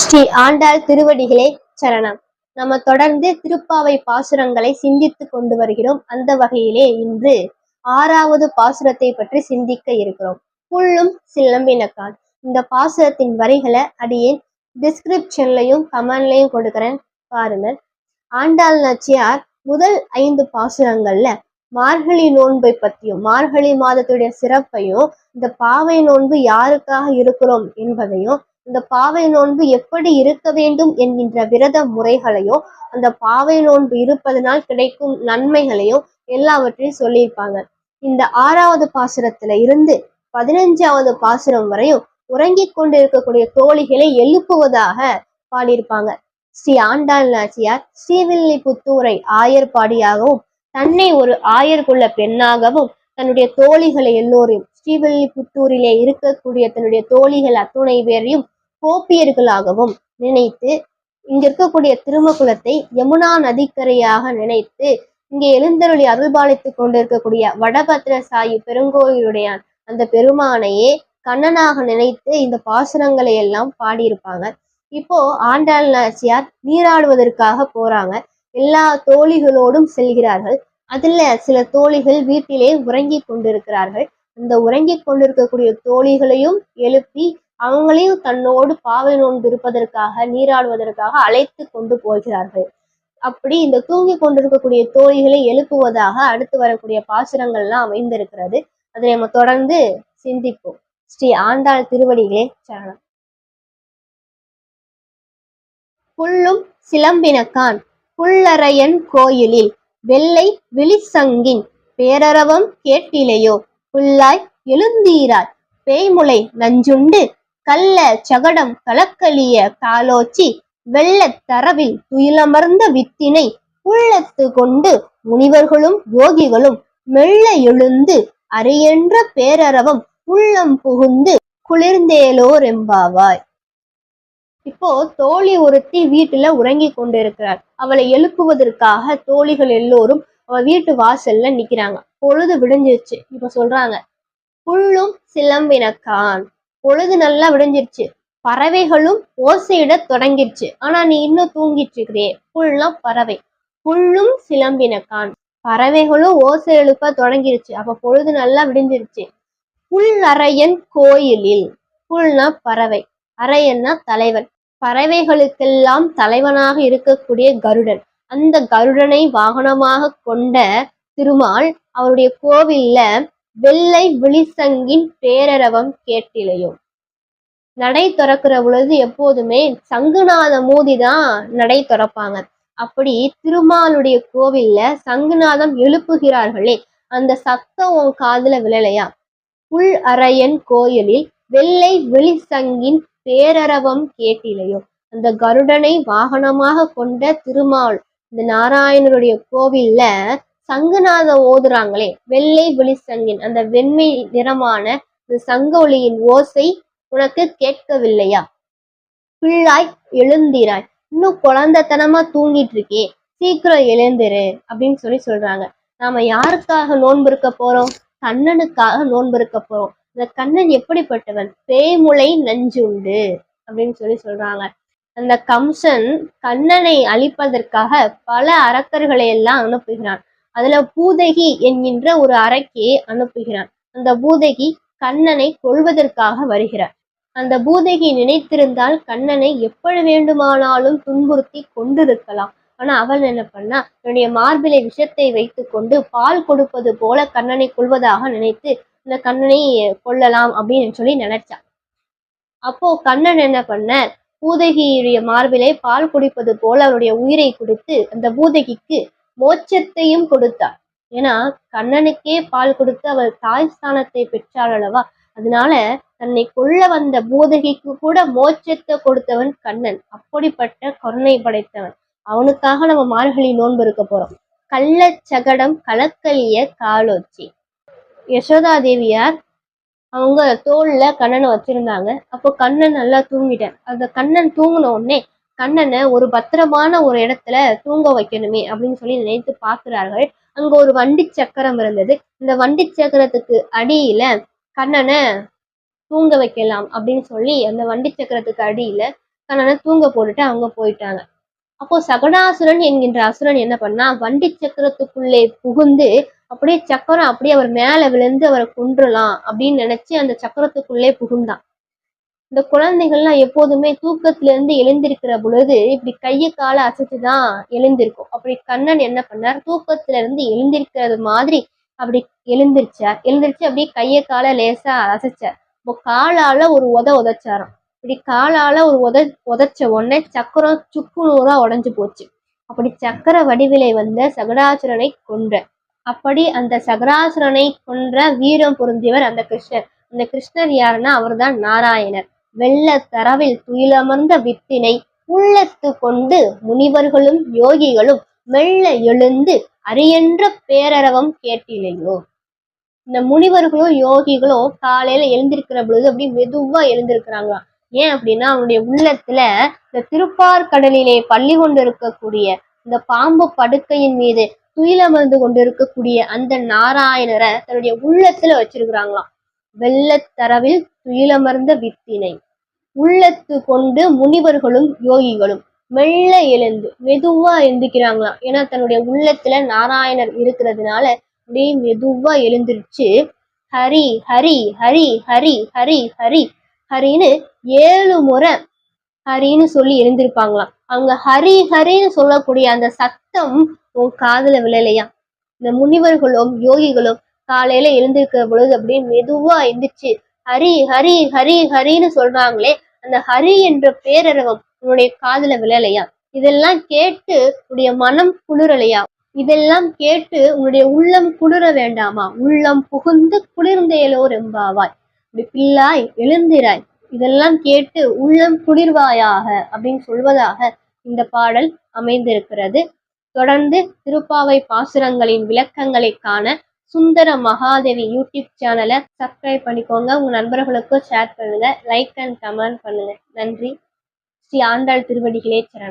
ஸ்ரீ ஆண்டாள் திருவடிகளே சரணம். நம்ம தொடர்ந்து திருப்பாவை பாசுரங்களை சிந்தித்து கொண்டு வருகிறோம். அந்த வகையிலே இன்று ஆறாவது பாசுரத்தை பற்றி சிந்திக்க இருக்கிறோம். புல்லும் சிலம்பினக்கான் இந்த பாசுரத்தின் வரிகளை அடியேன் டிஸ்கிரிப்ஷன்லையும் கமெண்ட்லையும் கொடுக்குறேன். பாருங்கள். ஆண்டாள் நாச்சியார் முதல் ஐந்து பாசுரங்கள்ல மார்கழி நோன்பை பற்றியும் மார்கழி மாதத்துடைய சிறப்பையும் இந்த பாவை நோன்பு யாருக்காக இருக்கிறோம் என்பதையும் இந்த பாவை நோன்பு எப்படி இருக்க வேண்டும் என்கின்ற விரத முறைகளையும் அந்த பாவை நோன்பு இருப்பதனால் கிடைக்கும் நன்மைகளையும் எல்லாவற்றையும் சொல்லியிருப்பாங்க. இந்த ஆறாவது பாசுரத்துல இருந்து பதினஞ்சாவது பாசுரம் வரையும் உறங்கிக் கொண்டிருக்கக்கூடிய தோழிகளை எழுப்புவதாக பாடியிருப்பாங்க. ஸ்ரீ ஆண்டாள் நாச்சியார் ஸ்ரீவில்லிபுத்தூரை ஆயர்பாடியாகவும் தன்னை ஒரு ஆயர்குள்ள பெண்ணாகவும் தன்னுடைய தோழிகளை எல்லோரையும் ஸ்ரீவில்லிபுத்தூரிலே இருக்கக்கூடிய தன்னுடைய தோழிகள் அத்துணை பேரையும் கோப்பியர்களாகவும் நினைத்து இங்க இருக்கக்கூடிய திருமகுலத்தை யமுனா நதிக்கரையாக நினைத்து இங்கே எழுந்தருளி அருள்பாலித்துக் கொண்டிருக்கக்கூடிய வடபத்ர சாயி பெருங்கோயிலுடைய அந்த பெருமானையே கண்ணனாக நினைத்து இந்த பாசுரங்களை எல்லாம் பாடியிருப்பாங்க. இப்போ ஆண்டாள் நாச்சியார் நீராடுவதற்காக போறாங்க. எல்லா தோழிகளோடும் செல்கிறார்கள். அதுல சில தோழிகள் வீட்டிலே உறங்கிக் கொண்டிருக்கிறார்கள். அந்த உறங்கி கொண்டிருக்கக்கூடிய தோழிகளையும் எழுப்பி அவங்களையும் தன்னோடு பாவை நோன்பு இருப்பதற்காக நீராடுவதற்காக அழைத்து கொண்டு போகிறார்கள். அப்படி இந்த தூங்கி கொண்டிருக்கக்கூடிய தோழிகளை எழுப்புவதாக அடுத்து வரக்கூடிய பாசுரங்கள்லாம் அமைந்திருக்கிறது. அதை நம்ம தொடர்ந்து சிந்திப்போம். ஸ்ரீ ஆண்டாள் திருவடிகளே சரணம். புல்லும் சிலம்பினக்கான் புல்லறையன் கோயிலில் வெள்ளை விழிசங்கின் பேரரவம் கேட்டிலையோ புல்லாய் எழுந்தீராய் பேய்முளை நஞ்சுண்டு கள்ள சகடம் கலக்கலிய காலோச்சி வெள்ளத் தரவில் துயிலமர்ந்த வித்தினை உள்ளத்து கொண்டு முனிவர்களும் யோகிகளும் மெல்ல எழுந்து அரியென்ற பேரரவம் உள்ளம் புகுந்து குளிர்ந்தேலோர் எம்பாவாய் இப்போ தோழி ஒருத்தி வீட்டுல உறங்கி கொண்டிருக்கிறார் அவளை எழுப்புவதற்காக தோழிகள் எல்லோரும் அவ வீட்டு வாசல்ல நிக்கிறாங்க. பொழுது விடிஞ்சிருச்சு. இப்ப சொல்றாங்க புள்ளும் சிலம்பினக்கான் பொழுது நல்லா விடிஞ்சிருச்சு. பறவைகளும் ஓசையிட தொடங்கிருச்சு. ஆனா நீ இன்னும் தூங்கிட்டு இருக்கிறே புல்லாம் பறவை. புல்லும் சிலம்பினக்கான் பறவைகளும் ஓசை எழுப்ப தொடங்கிருச்சு. அப்ப பொழுது நல்லா விடிஞ்சிருச்சு. புல் அரையன் கோயிலில். புல்னா பறவை. அரையன்னா தலைவன். பறவைகளுக்கெல்லாம் தலைவனாக இருக்கக்கூடிய கருடன். அந்த கருடனை வாகனமாக கொண்ட திருமால் அவருடைய கோவில்ல வெள்ளை விழிசங்கின் பேரரவம் கேட்டிலையோ. நடை திறக்கிற பொழுது எப்போதுமே சங்குநாத மூதிதான் நடை திறப்பாங்க. அப்படி திருமாலுடைய கோவில்ல சங்குநாதம் எழுப்புகிறார்களே அந்த சத்தம் உன் காதுல விழலையா? புல் அரையன் கோயிலில் வெள்ளை வெளிசங்கின் பேரரவம் கேட்டிலையோ. அந்த கருடனை வாகனமாக கொண்ட திருமால் இந்த நாராயணருடைய கோவில்ல சங்குநாத ஓதுறாங்களே வெள்ளை வெளிச்சங்கின் அந்த வெண்மை நிறமான சங்க ஒளியின் ஓசை உனக்கு கேட்கவில்லையா? பிள்ளாய் எழுந்திராய். இன்னும் குழந்தைத்தனமா தூங்கிட்டு இருக்கே சீக்கிரம் எழுந்திரு அப்படின்னு சொல்லி சொல்றாங்க. நாம யாருக்காக நோன்பு இருக்க போறோம்? கண்ணனுக்காக நோன்பு இருக்க போறோம். இந்த கண்ணன் எப்படிப்பட்டவன்? பேய்முலை நஞ்சு உண்டு அப்படின்னு சொல்லி சொல்றாங்க. அந்த கம்சன் கண்ணனை அழிப்பதற்காக பல அரக்கர்களை எல்லாம் அனுப்புகிறான். அதுல பூதகி என்கின்ற ஒரு அரக்கியை அனுப்புகிறான். அந்த பூதகி கண்ணனை கொள்வதற்காக வருகிறார். அந்த பூதகி நினைத்திருந்தால் கண்ணனை எப்படி வேண்டுமானாலும் துன்புறுத்தி கொண்டிருக்கலாம். ஆனா அவள் என்ன பண்ணா தன்னுடைய மார்பிலை விஷத்தை வைத்து கொண்டு பால் கொடுப்பது போல கண்ணனை கொள்வதாக நினைத்து இந்த கண்ணனை கொல்லலாம் அப்படின்னு சொல்லி நினைச்சான். அப்போ கண்ணன் என்ன பண்ண பூதகியுடைய மார்பிலை பால் குடிப்பது போல அவருடைய உயிரை கொடுத்து அந்த பூதகிக்கு மோட்சத்தையும் கொடுத்தார். ஏன்னா கண்ணனுக்கே பால் கொடுத்து அவள் தாய் ஸ்தானத்தை பெற்றார் அல்லவா? அதனால தன்னை கொள்ள வந்த பூதகிக்கு கூட மோட்சத்தை கொடுத்தவன் கண்ணன். அப்படிப்பட்ட கருணை படைத்தவன். அவனுக்காக நம்ம மார்கழி நோன்பு இருக்க போறோம். கள்ளச்சகடம் கலக்கலிய காலோச்சி. யசோதா தேவியார் அவங்க தோல்ல கண்ணனை வச்சிருந்தாங்க. அப்போ கண்ணன் நல்லா தூங்கிட்டேன் அந்த கண்ணன் தூங்கின உடனே கண்ணனை ஒரு பத்திரமான ஒரு இடத்துல தூங்க வைக்கணுமே அப்படின்னு சொல்லி நினைத்து பார்க்கிறார்கள். அங்க ஒரு வண்டி சக்கரம் இருந்தது. இந்த வண்டி சக்கரத்துக்கு அடியில கண்ணனை தூங்க வைக்கலாம் அப்படின்னு சொல்லி அந்த வண்டி சக்கரத்துக்கு அடியில கண்ணனை தூங்க போட்டுட்டு அவங்க போயிட்டாங்க. அப்போ சகடாசுரன் என்கின்ற அசுரன் என்ன பண்ணா வண்டி சக்கரத்துக்குள்ளே புகுந்து அப்படியே சக்கரம் அப்படியே அவர் மேல விழுந்து அவரை கொன்றலாம் அப்படின்னு நினைச்சு அந்த சக்கரத்துக்குள்ளே புகுந்தான். இந்த குழந்தைகள்லாம் எப்போதுமே தூக்கத்துல இருந்து எழுந்திருக்கிற பொழுது இப்படி கையை காலை அசைச்சுதான் எழுந்திருக்கும். அப்படி கண்ணன் என்ன பண்ணார்? தூக்கத்துல இருந்து எழுந்திருக்கிறது மாதிரி அப்படி எழுந்திருச்சார். எழுந்திருச்சு அப்படியே கையை காலை லேசா அசைச்சார். இப்போ காலால ஒரு உத உதைச்சாராம். இப்படி காலால ஒரு உத உதைச்ச உடனே சக்கரம் சுக்கு நூறா உடஞ்சு போச்சு. அப்படி சக்கர வடிவிலை வந்த சகடாசுரனை கொன்ற. அப்படி அந்த சகடாசுரனை கொன்ற வீரம் பொருந்தியவர் அந்த கிருஷ்ணர். அந்த கிருஷ்ணர் யாருன்னா அவர்தான் நாராயணர். வெள்ள தரவில் துயிலமர்ந்த வித்தினை உள்ளத்து கொண்டு முனிவர்களும் யோகிகளும் மெல்ல எழுந்து அரியன்ற பேரரவம் கேட்டிலையோ. இந்த முனிவர்களும் யோகிகளும் காலையில எழுந்திருக்கிற பொழுது அப்படி மெதுவா எழுந்திருக்கிறாங்களாம். ஏன் அப்படின்னா அவனுடைய உள்ளத்துல இந்த திருப்பார்கடலிலே பள்ளி கொண்டு இருக்கக்கூடிய இந்த பாம்பு படுக்கையின் மீது துயிலமர்ந்து கொண்டு இருக்கக்கூடிய அந்த நாராயணரை தன்னுடைய உள்ளத்துல வச்சிருக்கிறாங்களாம். வெள்ளத்தரவில் துயிலமர்ந்த வித்தினை. உள்ளத்து கொண்டு முனிவர்களும் யோகிகளும் மெல்ல எழுந்து மெதுவா எழுந்திக்கிறாங்களாம் ஏன்னா தன்னுடைய உள்ளத்துல நாராயணர் இருக்கிறதுனால அப்படியே மெதுவா எழுந்திருச்சு ஹரி ஹரி ஹரி ஹரி ஹரி ஹரி ஹரின்னு ஏழு முறை ஹரின்னு சொல்லி எழுந்திருப்பாங்களாம். அங்க ஹரி ஹரின்னு சொல்லக்கூடிய அந்த சத்தம் உன் காதுல விழலையா? இந்த முனிவர்களும் யோகிகளும் காலையில எழுந்திருக்கிற பொழுது அப்படியே மெதுவா எழுந்திருச்சு ஹரி ஹரி ஹரி ஹரின்னு சொல்றாங்களே அந்த ஹரி என்ற பேரரவம் உன்னுடைய காதல விழலையா? இதெல்லாம் கேட்டு உன்னுடைய மனம் குளிரலையா? இதெல்லாம் கேட்டு உன்னுடைய உள்ளம் குளிர வேண்டாமா? உள்ளம் புகுந்து குளிர்ந்தேலோ ரெம்பாவாய். பிள்ளாய் எழுந்திராய். இதெல்லாம் கேட்டு உள்ளம் குளிர்வாயாக அப்படின்னு சொல்வதாக இந்த பாடல் அமைந்திருக்கிறது. தொடர்ந்து திருப்பாவை பாசுரங்களின் விளக்கங்களை காண சுந்தர மகாதேவி யூடியூப் சேனலை சப்ஸ்கிரைப் பண்ணிக்கோங்க. உங்க நண்பர்களுக்கும் ஷேர் பண்ணுங்க. லைக் அண்ட் கமெண்ட் பண்ணுங்க. நன்றி. ஸ்ரீ ஆண்டாள் திருவடிகளே சரணம்.